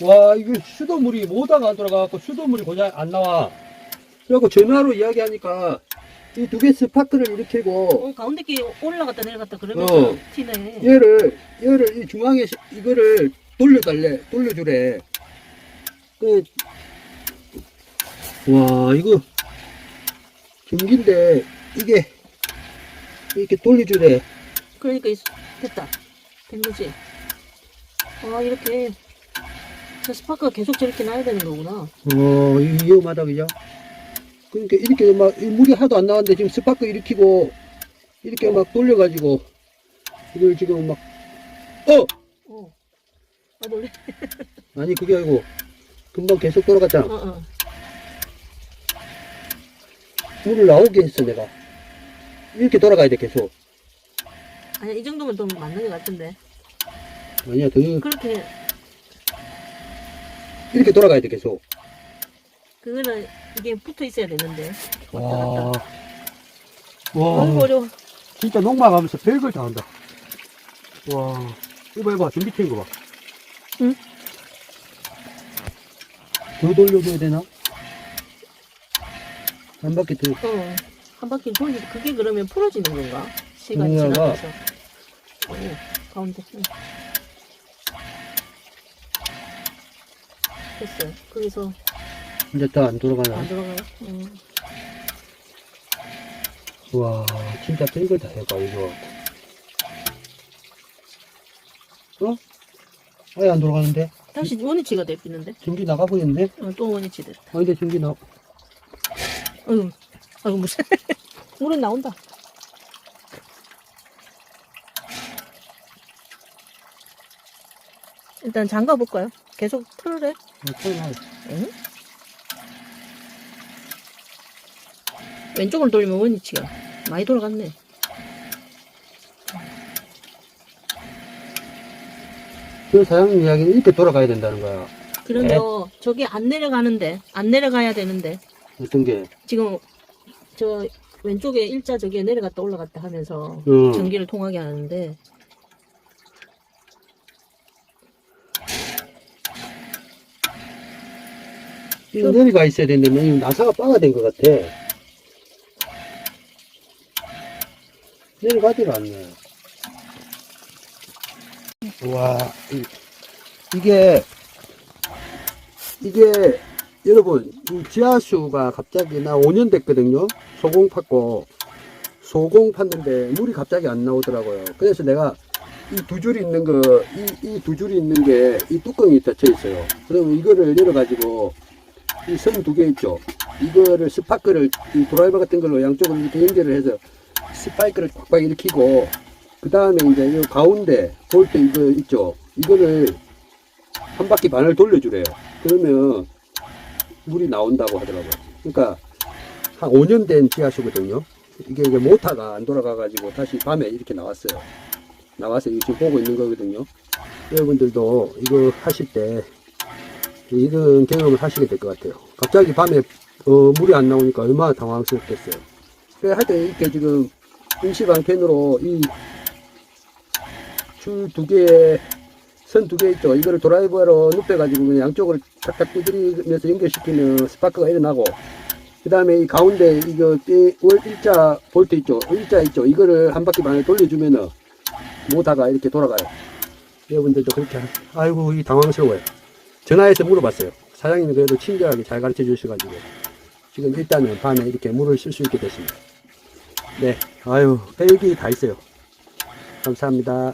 와, 이거 수돗물이 모다가 안 돌아가갖고 수돗물이 고장 안 나와. 그래갖고 전화로 이야기하니까 이 두 개 스파크를 일으키고 어, 가운데 게 올라갔다 내려갔다 그러면서 어. 튀네. 얘를, 얘를 이 중앙에 시- 이거를 돌려달래, 돌려주래. 그, 와, 이거 전기인데 이게 이렇게 돌려주래. 그러니까 이 수- 됐다. 된 거지. 아 이렇게 저 스파크가 계속 저렇게 나야 되는 거구나. 어, 이- 위험하다, 그죠? 그러니까 이렇게 막, 이 물이 하도 안 나왔는데 지금 스파크 일으키고, 이렇게 막 돌려가지고, 이걸 지금 막, 어! 어. 아 놀래. 아니, 그게 아니고, 금방 계속 돌아갔잖아. 어 어. 물을 나오게 했어, 내가. 이렇게 돌아가야 돼, 계속. 아니야 이 정도면 좀 맞는 것 같은데. 아니야, 더, 그렇게 이렇게 돌아가야 돼, 계속. 그거는 이게 붙어 있어야 되는데. 와. 갔다. 와. 아이고 어려워. 진짜 농막하면서 별걸 다 한다. 와. 이거 봐봐, 준비 트인 거 봐. 응? 더 돌려줘야 되나? 한 바퀴 더. 어. 한 바퀴 돌리 그게 그러면 풀어지는 건가? 시간이 지나면서. 어, 가운데. 응. 됐어요. 거기서 이제 더안 돌아가나? 안 들어가요? 음. 와, 진짜 별걸 다 해봐, 이거. 어? 아예 안 돌아가는데? 다시 원위치가 되피는데? 전기 나가버렸네? 어, 또 원위치 됐다. 아, 근데 전기 나, 아이고, 아이고, 무슨. 물은 나온다. 일단 잠가 볼까요? 계속 틀래? 응? 왼쪽을 돌리면 원위치가 많이 돌아갔네. 그 사장님 이야기는 이렇게 돌아가야 된다는 거야. 그러면 저게 안 내려가는데, 안 내려가야 되는데, 어떤 게? 지금 저 왼쪽에 일자 저기에 내려갔다 올라갔다 하면서 응. 전기를 통하게 하는데, 이거 내려가 있어야 되는데, 이 나사가 빠가 된 것 같아. 내려가지가 않네. 와, 이, 이게, 이게, 여러분, 이 지하수가 갑자기 나 5년 됐거든요? 소공 팠고, 소공 팠는데 물이 갑자기 안 나오더라고요. 그래서 내가 이 두 줄이 있는 거, 이, 이두 줄이 있는 게, 이 뚜껑이 닫혀 있어요. 그러면 이거를 열어가지고, 이선두개 있죠. 이거를 스파크를 이 드라이버 같은 걸로 양쪽으로 이렇게 연결을 해서 스파이크를 꽉꽉 일으키고 그 다음에 이제 이 가운데 볼트 이거 있죠. 이거를 한 바퀴 반을 돌려주래요. 그러면 물이 나온다고 하더라고요. 그러니까 한 5년 된 지하수거든요. 이게 이제 모터가 안 돌아가가지고 다시 밤에 이렇게 나왔어요. 나와서 지금 보고 있는 거거든요. 여러분들도 이거 하실 때 이런 경험을 하시게 될 것 같아요. 갑자기 밤에 어, 물이 안 나오니까 얼마나 당황스럽겠어요. 그래 하여튼 이렇게 지금 임시방 캔으로 이 줄 두 개에 선 두 개 있죠. 이거를 드라이버로 눕혀가지고 그냥 양쪽으로 탁탁 두드리면서 연결시키면 스파크가 일어나고 그 다음에 이 가운데 이거 이월 일자 볼트 있죠. 일자 있죠. 이거를 한 바퀴 반을 돌려주면은 모다가 이렇게 돌아가요. 여러분들도 그렇게 하- 아이고 이 당황스러워요. 전화해서 물어봤어요. 사장님이 그래도 친절하게 잘 가르쳐 주셔가지고 지금 일단은 밤에 이렇게 물을 쓸 수 있게 됐습니다. 네, 아유 별게 다 있어요. 감사합니다.